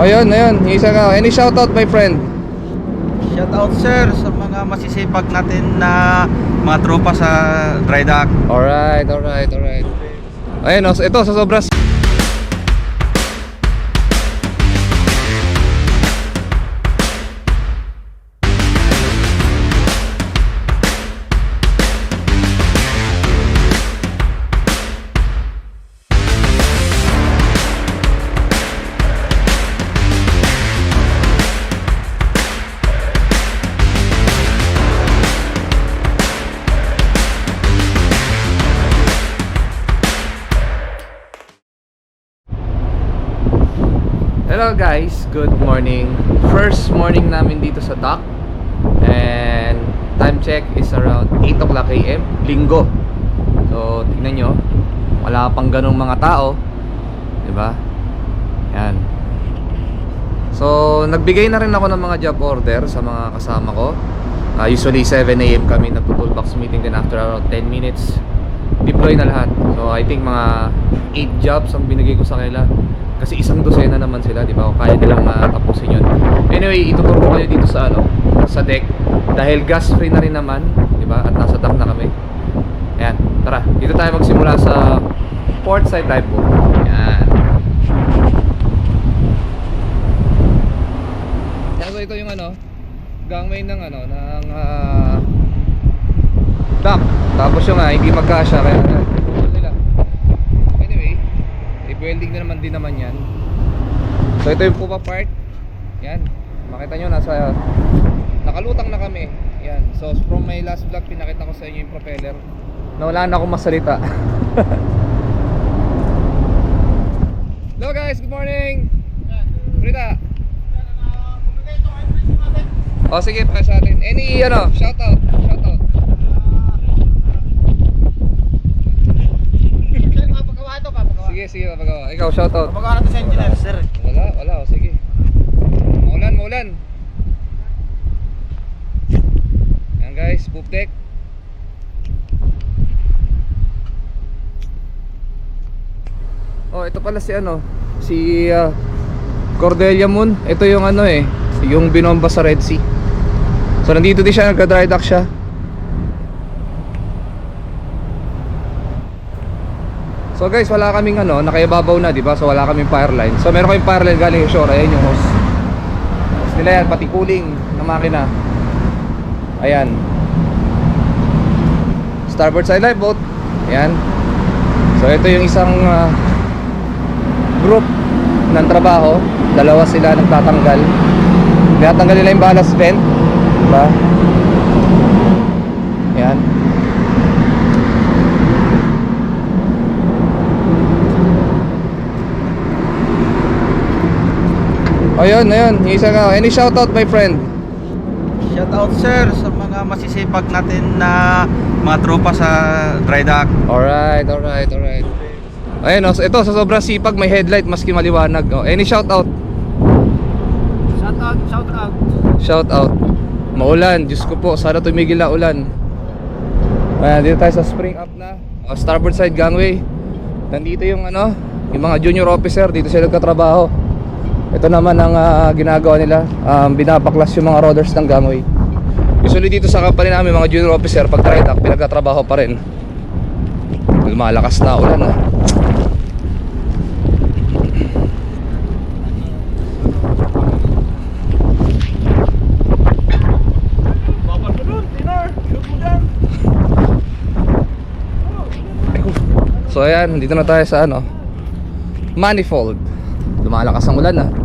Ayun, ayun. Yung isa ka. Any shoutout, my friend? Shout out sir sa mga masisipag natin na mga tropa sa dry dock. Alright, alright, alright. Ayun, oh, ito sa sobrang Hello guys, good morning. First morning namin dito sa dock. And time check is around 8 o'clock AM, linggo. So, tingnan nyo, wala pang ganong mga tao. 'Di ba? Yan. So, nagbigay na rin ako ng mga job order sa mga kasama ko. Ah, usually 7 AM kami nagpo-toolbox meeting din after around 10 minutes. Deploy na lahat. So, I think mga 8 jobs ang binigay ko sa kanila. Kasi isang dosena naman sila, di ba? Kaya nilang uh, tapusin yun. Anyway, ituturo ko kayo dito sa ano, sa deck. Dahil gas free na rin naman, di ba? At nasa dock na kami. Ayan, tara. Dito tayo magsimula sa port side dive boat. Ayan. Yan, so ito yung ano, gangway ng ano, ng ah, dock. Tapos yung nga, hindi magkasya kaya uh, nila. Anyway, i-welding na naman din naman yan. So ito yung pupa part. Yan. Makita nyo, nasa nakalutang na kami. Yan. So from my last vlog, pinakita ko sa inyo yung propeller. Na wala na akong masalita. Hello guys, good morning! Rita! O sige, pa sa atin. Any ano, shoutout, shoutout. Sige, sige, papagawa. Ikaw, shoutout. Kumagawa natin sa engineer sir. Wala, wala. O, sige. Maulan, maulan. Yan guys, poop deck. Oh, ito pala si ano, si ah, Cordelia Moon. Ito yung ano eh, yung binomba sa Red Sea. So nandito din siya, nagka-dry dock siya. So guys, wala kaming ano, nakaibabaw na, 'di ba? So wala kaming fire line. So meron kaming fire line galing shore, ayan yung hose. Hose nila yan, pati cooling ng makina. Ayan. Starboard side light boat. Ayan. So ito yung isang ah, group ng trabaho. Dalawa sila nagtatanggal. Tinatanggal nila yung ballast vent. Diba? Ayan. Ayun, ayun. Yung isa ka. Any shoutout, my friend? Shout out sir sa mga masisipag natin na mga tropa sa dry dock. Alright, alright, alright. Ayun, oh, ito sa sobrang sipag may headlight maski maliwanag. Oh, any shoutout? Shout out, shout out. Shoutout. Maulan, Diyos ko po, sana tumigil na ulan. Ayan, dito tayo sa spring up na. Oh, starboard side gangway. Nandito yung ano, yung mga junior officer, dito sila nagkatrabaho. Ito naman ang ah, ginagawa nila, um, binabaklas yung mga rodders ng gangway. Usually dito sa company namin, mga junior officer, pag dry dock, pinagkatrabaho pa rin. Lumalakas na ulan ah. Mo dyan. So ayan, dito na tayo sa ano Manifold Lumalakas ang ulan ah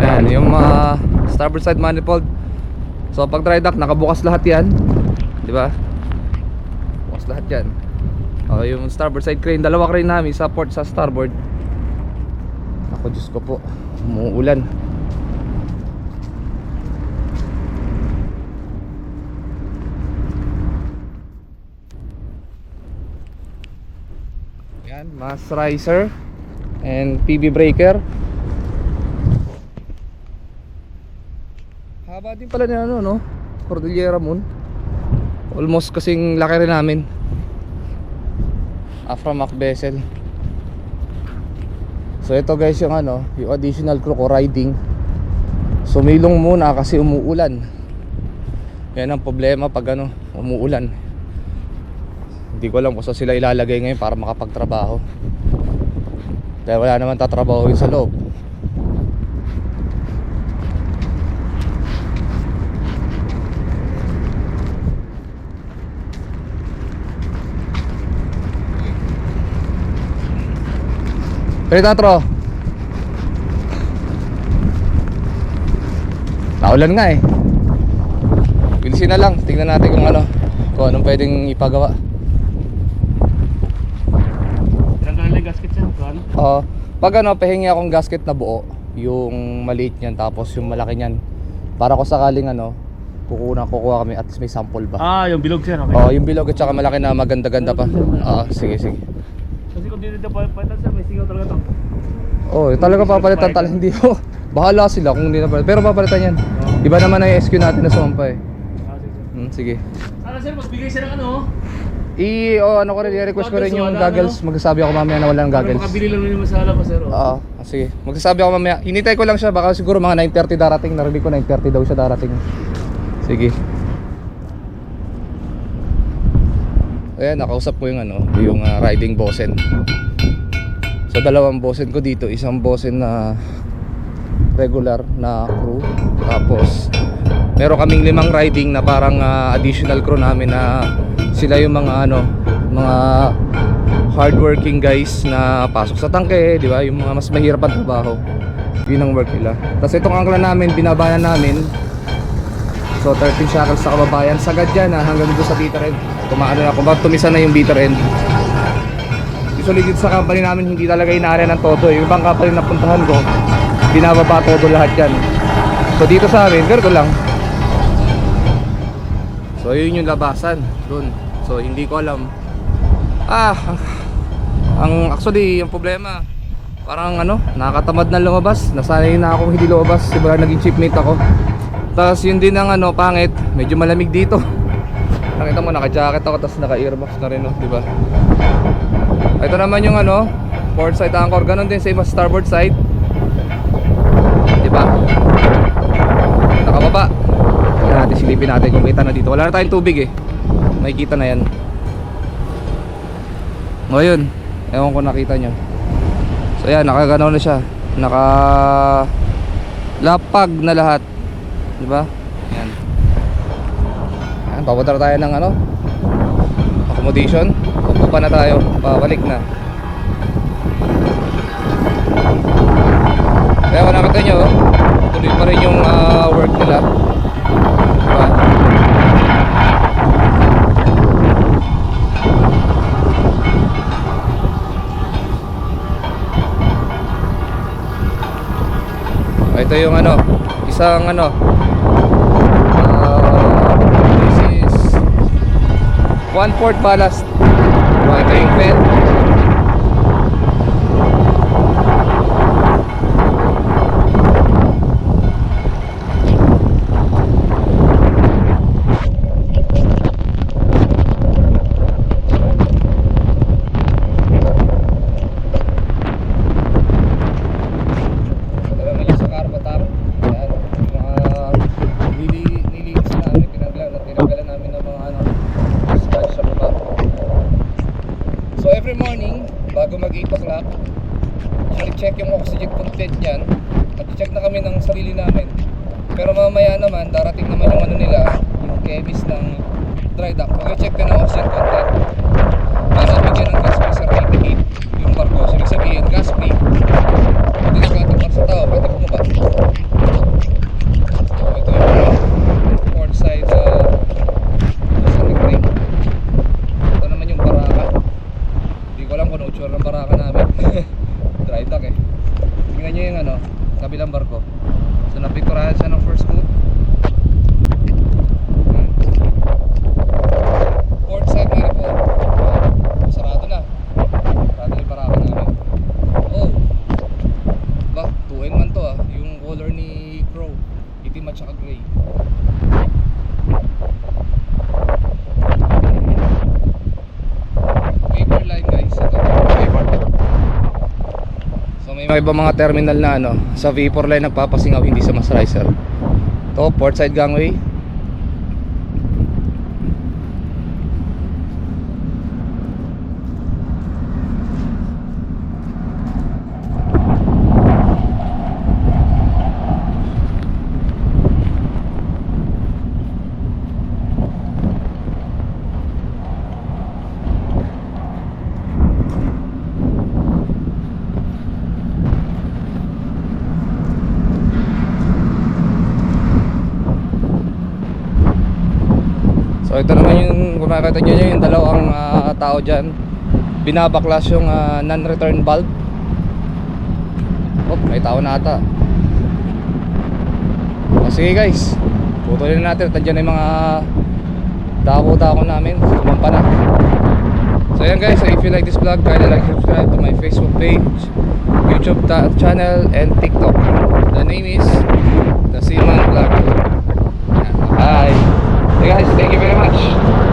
Ayan, yung mga starboard side manifold. So pag dry dock, nakabukas lahat yan. Di ba? Bukas lahat yan. O, Yung starboard side crane, dalawa crane namin sa port sa starboard. Ako Diyos ko po, umuulan. Yan, mass riser and PB breaker. Haba din pala ni ano no, Cordillera Moon. Almost kasing laki rin namin. Aframac vessel. So ito guys yung ano, yung additional crew ko riding. Sumilong muna kasi umuulan. Yan ang problema pag ano, umuulan. Hindi ko alam kung saan sila ilalagay ngayon para makapagtrabaho. Dahil wala naman tatrabaho yun sa loob. Pero tatro. Naulan nga eh. Bilisin na lang. Tingnan natin kung ano. Kung anong pwedeng ipagawa. Tinanggalan lang gasket siya. Kuhan. Oo. pag ano, pahingi akong gasket na buo. Yung maliit niyan tapos yung malaki niyan. Para ko sakaling ano, kukuha kukuha kami at least may sample ba. Ah, yung bilog siya. Okay. Oo, yung bilog at saka malaki na maganda-ganda pa. Oo, sige sige. Kasi kung dito pa palitan siya, may sigaw talaga to. Oo, oh, talaga papalitan talaga hindi ko. Bahala sila kung hindi na palitan. Pero papalitan yan. Iba naman na yung SQ natin na sumampa eh. Ah, sir. Hmm, sige. Sana sir, magbigay siya ng ano. I oh, ano ko rin, i-request ko rin yung goggles. Magsasabi ako mamaya na walang Para goggles. makabili lang naman sa alam sir. oh. Oo, ah, sige. Magsasabi ako mamaya. Hinintay ko lang siya, baka siguro mga 9:30 darating. Narinig ko 9:30 daw siya darating. Sige. Ayan, nakausap ko yung ano, yung ah, riding bossen. So dalawang bossen ko dito, isang bossen na regular na crew. Tapos meron kaming limang riding na parang ah, additional crew namin na sila yung mga ano, mga hardworking guys na pasok sa tangke, di ba? Yung mga mas mahirap ang trabaho. Yun ang work nila. Tapos itong angkla namin, binabayan namin. So 13 shackles sa kababayan. Sagad yan ha, hanggang doon sa bitter end. Tumaano na, bakit tumisa na yung bitter end. Usually dito sa company namin, hindi talaga inaari ng todo. Yung ibang company na puntahan ko, binababa todo lahat yan. So dito sa amin, ganito lang. So yun yung labasan doon. So hindi ko alam. Ah, ang actually yung problema parang ano, nakakatamad na lumabas. Nasanay na akong hindi lumabas simula naging chipmate ako. Tapos yun din ang ano, pangit, medyo malamig dito. Nakita mo naka-jacket ako tapos naka-earmuffs na rin, no, di ba? Ito naman yung ano, port side anchor, ganun din same as starboard side. Di ba? Nakababa. Tingnan natin, silipin natin kung kita na dito. Wala na tayong tubig eh. Makikita na yan. Ngayon, ewan ko nakita nyo. So yan, nakagano na siya. Naka lapag na lahat. Di ba? Yan. Yan, papunta tayo ng ano? Accommodation. Pupupa na tayo. Pabalik na. Kaya kung nakita nyo, tuloy pa rin yung ah, work nila. Diba? Ito yung ano, isang ano, ah, this is one port ballast. Diba? Ito yung fan. Ito naman yung sa carburetor. Ayan, yung mga nili, nilinis namin, pinaglan, tinanggalan namin ng mga ano, scotch sa baba. So every morning, bago mag 8 o'clock, check yung oxygen content niyan. At-check na sarili namin. Pero mamaya naman, darating naman yung ano nila, yung chemist ng dry dock. Mag-check din ng oxygen content. Para bigyan ng gas free certificate yung barko. So, ibig sabihin, gas free. Hindi nagkatapar sa tao, pwede bumaba. So, ito yung port side ring. Ito naman yung baraka. Hindi ko alam kung ano utsura ng baraka namin. Dry dock eh. Tingnan nyo yung ano, kabilang barko. So napicturahan siya ng first coat. Port side. Sarado na. Sarado yung namin. Oh! Ba, 2 in 1 to ah. Yung color ni Crow. Itim at saka gray. May mga terminal na ano, sa V4 line nagpapasingaw hindi sa Mas Riser. To port side gangway. So ito naman yung kung nakikita nyo yun, yung dalawang ah, tao dyan. Binabaklas yung ah, non-return valve Oh, may tao na ata. Oh, Sige guys. Putulin na natin at andyan na yung mga Dako-dako namin. Tumampa na. So yan guys, so if you like this vlog Kindly like subscribe to my Facebook page YouTube channel and TikTok. The name is The Seaman Vlog Hey guys, thank you very much.